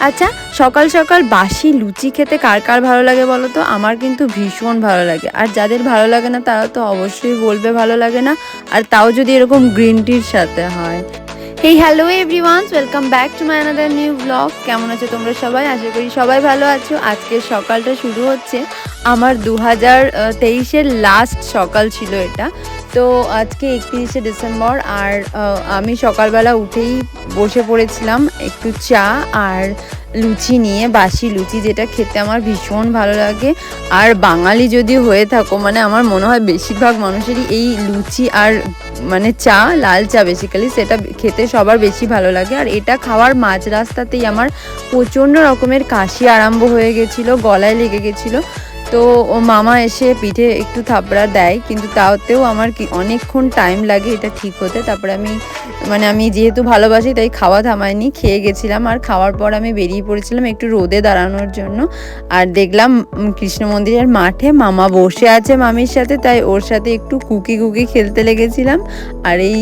আচ্ছা সকাল সকাল বাসি লুচি খেতে কার কার ভালো লাগে বলো তো? আমার কিন্তু ভীষণ ভালো লাগে। আর যাদের ভালো লাগে না, তারা তো অবশ্যই বলবে ভালো লাগে না। আর তাও যদি এরকম গ্রিন টির সাথে হয়। Hey hello everyones welcome back to my another new blog কেমন আছো তোমরা সবাই? আশা করি সবাই ভালো আছো। আজকের সকালটা শুরু হচ্ছে আমার দু হাজার তেইশের লাস্ট সকাল ছিল এটা। তো আজকে একত্রিশে ডিসেম্বর আর আমি সকালবেলা উঠেই বসে পড়েছিলাম একটু চা আর লুচি নিয়ে, বাসি লুচি যেটা খেতে আমার ভীষণ ভালো লাগে। আর বাঙালি যদি হয়ে থাকো মানে আমার মনে হয় বেশিরভাগ মানুষেরই এই লুচি আর মানে চা, লাল চা বেসিক্যালি সেটা খেতে সবার বেশি ভালো লাগে। আর এটা খাওয়ার মাঝ রাস্তাতেই আমার প্রচণ্ড রকমের কাশি আরম্ভ হয়ে গেছিল, গলায় লেগে গেছিল। তো ও মামা এসে পিঠে একটু থাপড়া দেয়, কিন্তু তাওতেও আমার কি অনেকক্ষণ টাইম লাগে এটা ঠিক হতে। তারপরে আমি মানে আমি যেহেতু ভালোবাসি, তাই খাওয়া থামাইনি খেয়ে গেছিলাম। আর খাওয়ার পর আমি বেরিয়ে পড়েছিলাম একটু রোদে দাঁড়ানোর জন্য। আর দেখলাম কৃষ্ণ মন্দিরের মাঠে মামা বসে আছে মামির সাথে, তাই ওর সাথে একটু কুকি কুকি খেলতে লেগেছিলাম। আর এই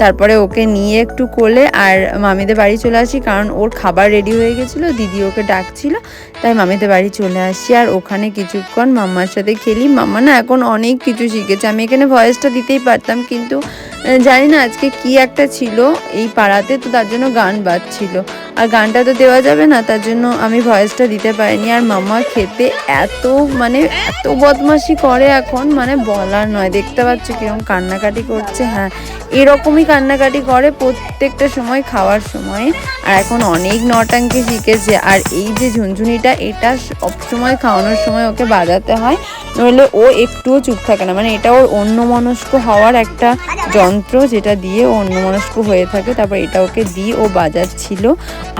তারপরে ওকে নিয়ে একটু কোলে, আর মামিদের বাড়ি চলে আসি, কারণ ওর খাবার রেডি হয়ে গেছিল, দিদি ওকে ডাকছিল, তাই মামিদের বাড়ি চলে আসি। আর ওখানে কিছুক্ষণ মাম্মার সাথে খেলি। মামা না এখন অনেক কিছু শিখেছে। আমি এখানে ভয়েসটা দিতেই পারতাম, কিন্তু জানি না, আজকে কি একটা ছিল এই পাড়াতে, তো তার জন্য গান বাজছিল। আর গানটা তো দেওয়া যাবে না, তার জন্য আমি ভয়েসটা দিতে পারিনি। আর মামা খেতে এত মানে এত বদমাশি করে এখন মানে বলার নয়। দেখতে পাচ্ছ কীরকম কান্নাকাটি করছে। হ্যাঁ এরকমই কান্নাকাটি করে প্রত্যেকটা সময়, খাওয়ার সময়। আর এখন অনেক নটাঙ্কি শিখেছে। আর এই যে ঝুনঝুনিটা, এটা সবসময় খাওয়ানোর সময় ওকে বাজাতে হয়। নইলে ও একটুও চুপ থাকে না। মানে এটা ওর অন্যমনস্ক হওয়ার একটা যন্ত্র যেটা দিয়ে ও অন্যমনস্ক হয়ে থাকে, তারপর এটা ওকে দিয়ে ও বাজাচ্ছিল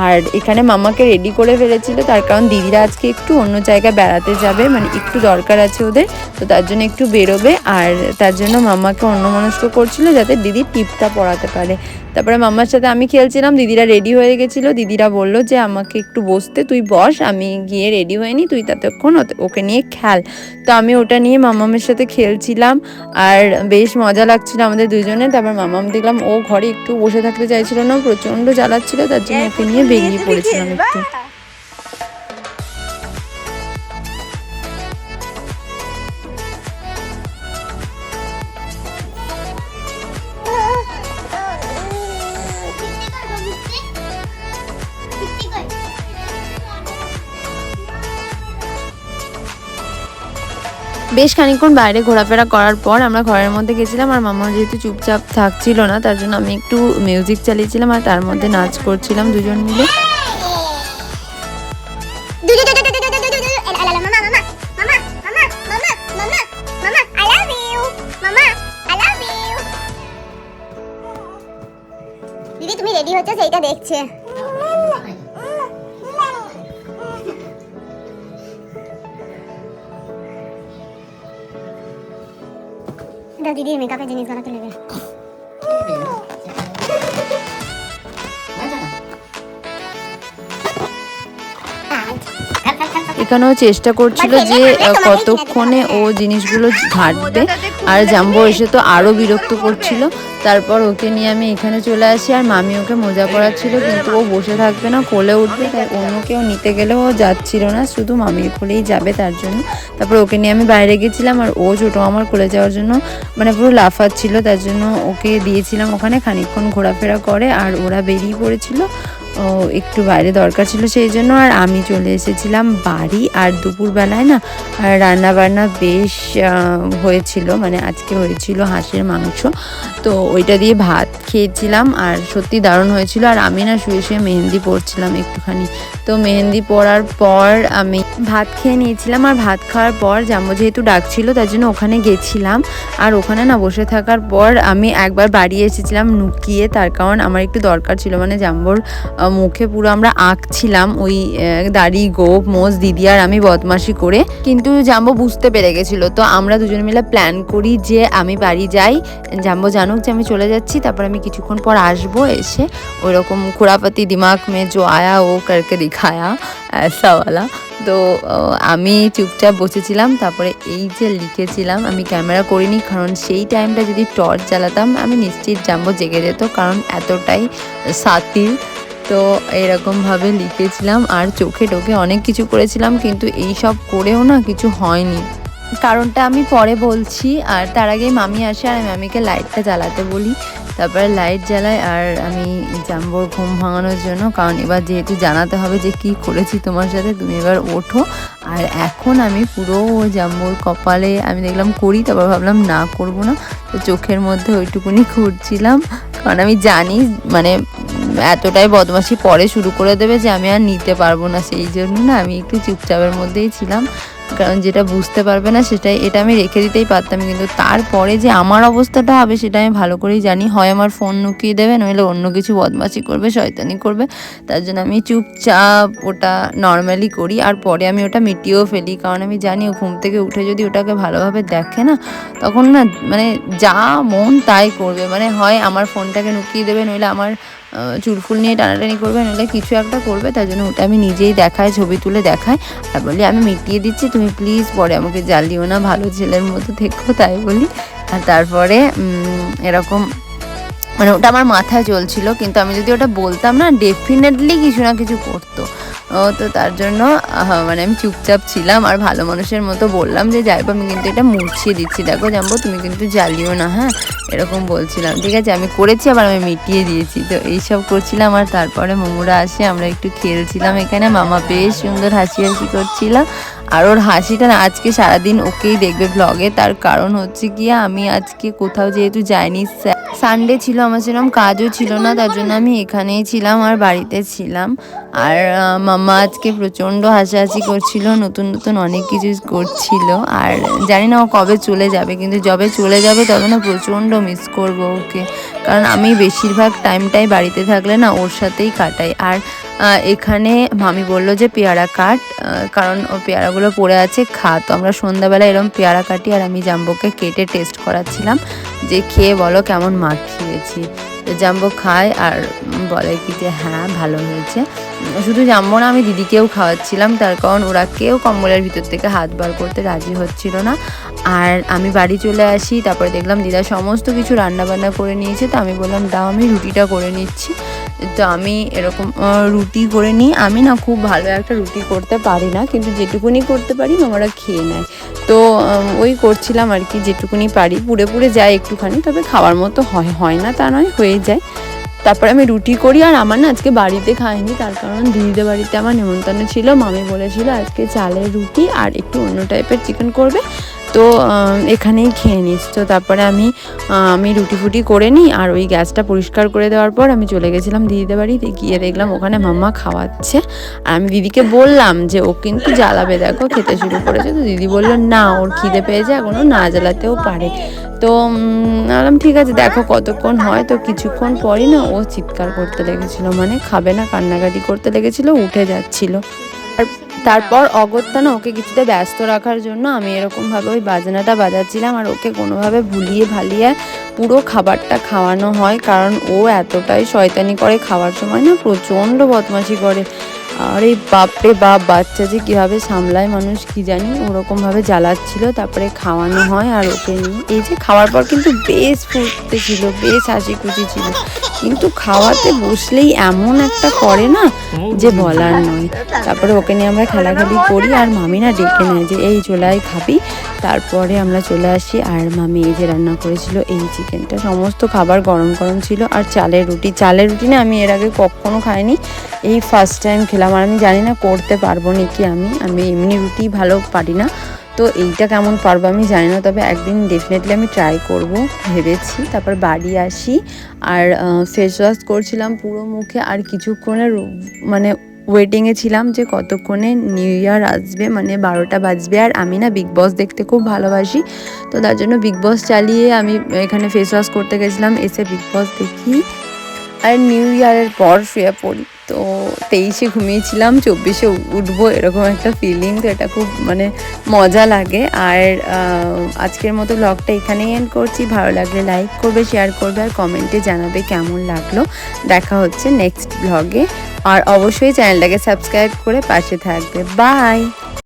আর এখানে মামাকে রেডি করে ফেলেছিল, তার কারণ দিদিরা আজকে একটু অন্য জায়গায় বেড়াতে যাবে মানে একটু দরকার আছে ওদের, তো তার জন্য একটু বেরোবে। আর তার জন্য মামাকে অন্যমনস্ক করছিল যাতে দিদি টিপটা পড়াতে পারে। তারপরে মামার সাথে আমি খেলছিলাম, দিদিরা রেডি হয়ে গেছিল। দিদিরা বলল যে, আমাকে একটু বসতে, তুই বস, আমি গিয়ে রেডি হয়ে নি তুই ততক্ষণ ওকে নিয়ে খেল। তো আমি ওটা নিয়ে মামামের সাথে খেলছিলাম, আর বেশ মজা লাগছিল আমাদের দুজনে তারপর মামাম দেখলাম ও ঘরে একটু বসে থাকতে চাইছিল না প্রচণ্ড জ্বালাচ্ছিল তার জন্য ওকে নিয়ে বেরিয়ে পড়েছিলাম একটু। বেশ খানিকক্ষণ বাইরে ঘোরাফেরা করার পর আমরা ঘরের মধ্যে গেছিলাম আর মামা যেহেতু চুপচাপ থাকছিল না, তার জন্য আমি একটু মিউজিক চালিয়েছিলাম আর তার মধ্যে নাচ করছিলাম দুজন মিলে। তুমি রেডি হচ্ছে? সেইটা দেখছে। দিদির মেকআপের জিনিসগুলো তুলে নেবে এখানেও চেষ্টা করছিল যে কতক্ষণে ও জিনিসগুলো ঘাটবে। আর জাম্বো এসে তো আরও বিরক্ত করছিল। তারপর ওকে নিয়ে আমি এখানে চলে আসি আর মামি ওকে মজা পরাচ্ছিল কিন্তু ও বসে থাকবে না কোলে উঠবে তাই অন্য কেউ নিতে গেলেও ও যাচ্ছিল না শুধু মামির কোলেই যাবে তার জন্য। তারপর ওকে নিয়ে আমি বাইরে গেছিলাম আর ও ছোটো আমার কোলে যাওয়ার জন্য মানে পুরো লাফাচ্ছিল তার জন্য ওকে দিয়েছিলাম ওখানে খানিকক্ষণ ঘোরাফেরা করে আর ওরা বেরিয়ে পড়েছিল। একটু বাইরে দরকার ছিল সেই জন্য, আর আমি চলে এসেছিলাম বাড়ি, আর দুপুরবেলায় না, আর রান্না বান্না বেশ হয়েছিল মানে আজকে হয়েছিল হাঁসের মাংস। তো ওইটা দিয়ে ভাত খেয়েছিলাম, আর সত্যি দারুণ হয়েছিল, আর আমি না শুয়ে শুয়ে মেহেন্দি পড়ছিলাম একটুখানি। তো মেহেন্দি পড়ার পর আমি ভাত খেয়ে নিয়েছিলাম, আর ভাত খাওয়ার পর জাম্বো যেহেতু ডাকছিল তার জন্য ওখানে গেছিলাম। আর ওখানে না বসে থাকার পর আমি একবার বাড়ি এসেছিলাম নুকিয়ে, তার কারণ আমার একটু দরকার ছিল মানে জাম্বোর মুখে পুরো আমরা আঁকছিলাম ওই দাড়ি, গোপ, মোজ, দিদি আর আমি বদমাসি করে। কিন্তু জাম্বো বুঝতে পেরে গেছিল। তো আমরা দুজন মিলে প্ল্যান করি যে আমি বাড়ি যাই। জাম্বো জানুক যে আমি চলে যাচ্ছি, তারপর আমি কিছুক্ষণ পর আসব এসে ওইরকম খোড়াপাতি, দিমাগ মে জো আয়া, ও করকে দেখায়া সাওয়ালা তো আমি চুপচাপ বসেছিলাম, তারপরে এই যে লিখেছিলাম, আমি ক্যামেরা করিনি, কারণ সেই টাইমটা যদি টর্চ জ্বালাতাম, আমি নিশ্চিত জাম্বো জেগে যেত, কারণ এতটাই সাতির তো এরকমভাবে লিখেছিলাম আর চোখে টোখে অনেক কিছু করেছিলাম, কিন্তু এই সব করেও না কিছু হয়নি। কারণটা আমি পরে বলছি, আর তার আগে মামি আসে আর আমি মামিকে লাইটটা জ্বালাতে বলি। তারপরে লাইট জ্বালাই আর আমি জাম্বোর ঘুম ভাঙানোর জন্য, কারণ এবার যেহেতু জানাতে হবে যে কি করেছি তোমার সাথে, তুমি এবার ওঠো। আর এখন আমি পুরো জাম্বোর কপালে আমি দেখলাম করি, তারপর ভাবলাম না করব না। তো চোখের মধ্যে ওইটুকুনি করছিলাম কারণ আমি জানি মানে এতটাই বদমাশি পরে শুরু করে দেবে যে আমি আর নিতে পারব না। সেই জন্য না আমি একটু চুপচাপের মধ্যেই ছিলাম। কারণ যেটা বুঝতে পারবে না সেটাই, এটা আমি রেখে দিতেই পারতাম। কিন্তু তারপরে যে আমার অবস্থাটা হবে সেটা আমি ভালো করেই জানি। হয় আমার ফোন নুকিয়ে দেবে, নইলে অন্য কিছু বদমাশি করবে, শয়তানি করবে। তার জন্য আমি চুপচাপ ওটা নর্মালি করি। আর পরে আমি ওটা মিটিয়েও ফেলি। কারণ আমি জানি ও ঘুম থেকে উঠে যদি ওটাকে ভালোভাবে দেখে না, তখন না মানে যা মন তাই করবে। মানে হয় আমার ফোনটাকে নুকিয়ে দেবে, নইলে আমার চুলফুল নিয়ে টানাটানি করবে নাহলে কিছু একটা করবে, তার জন্য ওটা আমি নিজেই দেখায় ছবি তুলে দেখায় আর বলি, আমি মিটিয়ে দিচ্ছি, তুমি প্লিজ পরে আমাকে জ্বালিও না, ভালো ছেলের মতো থেকো, তাই বলি। আর তারপরে এরকম মানে ওটা আমার মাথায় চলছিল, কিন্তু আমি যদি ওটা বলতাম না ডেফিনেটলি কিছু না কিছু করতো। তো তার জন্য মানে আমি চুপচাপ ছিলাম আর ভালো মানুষের মতো বললাম যে যাইব আমি কিন্তু এটা মুছিয়ে দিচ্ছি। দেখো জানব তুমি কিন্তু জ্বালিও না হ্যাঁ? এরকম বলছিলাম। ঠিক আছে, আমি করেছি, আবার আমি মিটিয়ে দিয়েছি। তো এইসব করছিলাম আর তারপরে মোমোরা আসে, আমরা একটু খেলছিলাম এখানে। মামা বেশ সুন্দর হাসি হাসি করছিল। আর ওর হাসিটা আজকে সারাদিন ওকেই দেখবে ব্লগে তার কারণ হচ্ছে কি আমি আজকে কোথাও যেহেতু যাইনি সানডে ছিল, আমার সেরকম কাজও ছিল না, তার জন্য আমি এখানেই ছিলাম আর বাড়িতে ছিলাম। আর মামা আজকে প্রচণ্ড হাসাহাসি করছিল, নতুন নতুন অনেক কিছু করছিল। আর জানি না ও কবে চলে যাবে, কিন্তু যবে চলে যাবে তবে না প্রচণ্ড মিস করব ওকে। কারণ আমি বেশিরভাগ টাইমটাই বাড়িতে থাকলে না ওর সাথেই কাটাই। আর এখানে মামি বলল যে পেয়ারা কাট কারণ ও পেয়ারাগুলো পড়ে আছে, খা। তো আমরা সন্ধ্যাবেলা এরকম পেয়ারা কাটি আর আমি জাম্বোকে কেটে টেস্ট করাচ্ছিলাম। যে খেয়ে বলো কেমন মাখিয়েছি তো জাম্বো খায় আর বলে কি যে হ্যাঁ ভালো হয়েছে। শুধু জাম্বো না, আমি দিদিকেও খাওয়াচ্ছিলাম। তার কারণ ওরা কেউ কম্বলের ভিতর থেকে হাত বার করতে রাজি হচ্ছিল না। আর আমি বাড়ি চলে আসি, তারপরে দেখলাম দিদা সমস্ত কিছু রান্নাবান্না করে নিয়েছে। তো আমি বললাম, দাও, আমি রুটিটা করে নিচ্ছি। তো আমি এরকম রুটি করে নিই। আমি না খুব ভালো একটা রুটি করতে পারি না, কিন্তু যেটুকুনি করতে পারি মামারা খেয়ে নেয়। তো ওই করছিলাম আর কি, যেটুকুনি পারি। পুড়ে পুড়ে যায় একটুখানি, তবে খাওয়ার মতো হয় হয় না তা নয়, হয়ে যায়। তারপরে আমি রুটি করি, আর আমার না আজকে বাড়িতে খাইনি, তার কারণ দিদিদের বাড়িতে আমার নেমন্তন্ন ছিল, মামি বলেছিল আজকে চালের রুটি আর একটু অন্য টাইপের চিকেন করবে। তো এখানেই খেয়ে নিস। তো তারপরে আমি আমি রুটি ফুটি করে নিই আর ওই গ্যাসটা পরিষ্কার করে দেওয়ার পর আমি চলে গেছিলাম দিদিদের বাড়িতে। গিয়ে দেখলাম ওখানে মাম্মা খাওয়াচ্ছে। আর আমি দিদিকে বললাম যে, ও কিন্তু জ্বালাবে, দেখো, খেতে শুরু করেছে। তো দিদি বলল, না, ওর খিদে পেয়েছে এখনও না জ্বালাতেও পারে। তো বললাম, ঠিক আছে, দেখো কতক্ষণ হয়। তো কিছুক্ষণ পরই না ও চিৎকার করতে লেগেছিল। মানে খাবে না, কান্নাকাটি করতে লেগেছিল, উঠে যাচ্ছিল। তারপর অগত্যা না ওকে কিছুতে ব্যস্ত রাখার জন্য আমি এরকমভাবে ওই বাজনাটা বাজাচ্ছিলাম আর ওকে কোনোভাবে ভুলিয়ে ভালিয়ে পুরো খাবারটা খাওয়ানো হয়। কারণ ও এতটাই শয়তানি করে খাওয়ার সময় না প্রচণ্ড বদমাশি করে। আর এই বাপরে বাপ, বাচ্চা যে কীভাবে সামলায় মানুষ কি জানি? ওরকমভাবে জ্বালাচ্ছিল, তারপরে খাওয়ানো হয় আর ওকে নিয়ে। এই যে খাওয়ার পর কিন্তু বেশ ফুটতে ছিল, বেশ হাসি খুশি ছিল। কিন্তু খাওয়াতে বসলেই এমন একটা করে না যে বলার নয়। তারপরে ওকে নিয়ে আমরা খেলাখেলি করি আর মামি না ডেকে নেয় যে, এই চলে আয় খাবি। তারপরে আমরা চলে আসি আর মামি এই যে রান্না করেছিল, এই চিকেনটা। সমস্ত খাবার গরম গরম ছিল আর চালের রুটি। চালের রুটি না আমি এর আগে কখনো খাইনি। এই ফার্স্ট টাইম খেলাম। আর আমি জানি না করতে পারব নাকি আমি। আমি এমনি রুটি ভালো পারি না। তো এইটা কেমন পারব আমি জানি না, তবে একদিন ডেফিনেটলি আমি ট্রাই করব, ভেবেছি। তারপর বাড়ি আসি, আর ফেস ওয়াশ করছিলাম পুরো মুখে, আর কিছুক্ষণের মানে ওয়েটিংয়ে ছিলাম যে কতক্ষণে নিউ ইয়ার আসবে মানে বারোটা বাজবে। আর আমি না বিগ বস দেখতে খুব ভালোবাসি, তো তার জন্য বিগ বস চালিয়ে আমি এখানে ফেস ওয়াশ করতে গেছিলাম, এসে বিগ বস দেখি। আর নিউ ইয়ারের পর শুয়ে পড়ি। তো তেইশে ঘুমিয়েছিলাম, চব্বিশে উঠবো এরকম একটা ফিলিং তো এটা খুব মানে মজা লাগে। আর আজকের মতো ব্লগটা এখানেই এন্ড করছি। ভালো লাগলে লাইক করবে শেয়ার করবে আর কমেন্টে জানাবে কেমন লাগল। দেখা হচ্ছে নেক্সট ব্লগে আর অবশ্যই চ্যানেলটাকে সাবস্ক্রাইব করে পাশে থাকবে। বাই